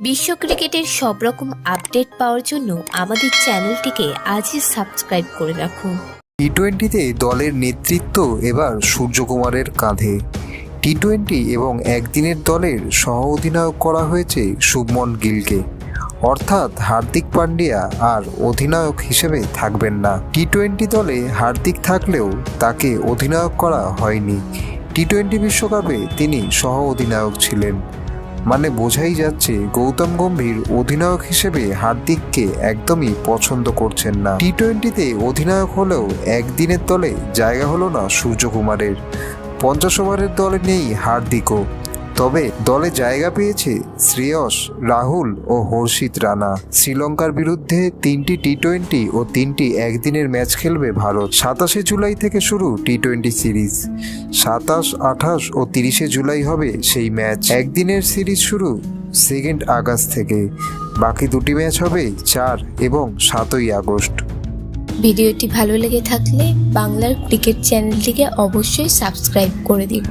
বিশ্ব ক্রিকেটের সব রকম আপডেট পাওয়ার জন্য আমাদের চ্যানেলটিকে আজই সাবস্ক্রাইব করে রাখুন টি টোয়েন্টিতে দলের নেতৃত্ব এবার সূর্যকুমারের কাঁধে। টি টোয়েন্টি এবং একদিনের দলের সহ অধিনায়ক করা হয়েছে শুভমন গিলকে। অর্থাৎ হার্দিক পান্ডিয়া আর অধিনায়ক হিসেবে থাকবেন না। টি টোয়েন্টি দলে হার্দিক থাকলেও তাকে অধিনায়ক করা হয়নি। টি টোয়েন্টি বিশ্বকাপে তিনি সহ অধিনায়ক ছিলেন। মানে বোঝাই যাচ্ছে গৌতম গম্ভীর অধিনায়ক হিসেবে হার্দিককে একদমই পছন্দ করছেন না। টি টোয়েন্টিতে অধিনায়ক হলেও একদিনের দলে জায়গা হলো না সূর্যকুমারের। পঞ্চাশ ওভারের দলে নেই হার্দিকও। তবে দলে জায়গা পেয়েছে শ্রেয়স, রাহুল ও হর্ষিত রানা। শ্রীলঙ্কার বিরুদ্ধে তিনটি টি টোয়েন্টি ও তিনটি একদিনের ম্যাচ খেলবে ভারত সাতাশে জুলাই থেকে শুরু টি টোয়েন্টি সিরিজ। সাতাশ, আঠাশ ও তিরিশে জুলাই হবে সেই ম্যাচ। একদিনের সিরিজ শুরু সেকেন্ড আগস্ট থেকে। বাকি দুটি ম্যাচ হবে চার এবং সাতই আগস্ট। ভিডিওটি ভালো লেগে থাকলে বাংলার ক্রিকেট চ্যানেলটিকে অবশ্যই সাবস্ক্রাইব করে দিন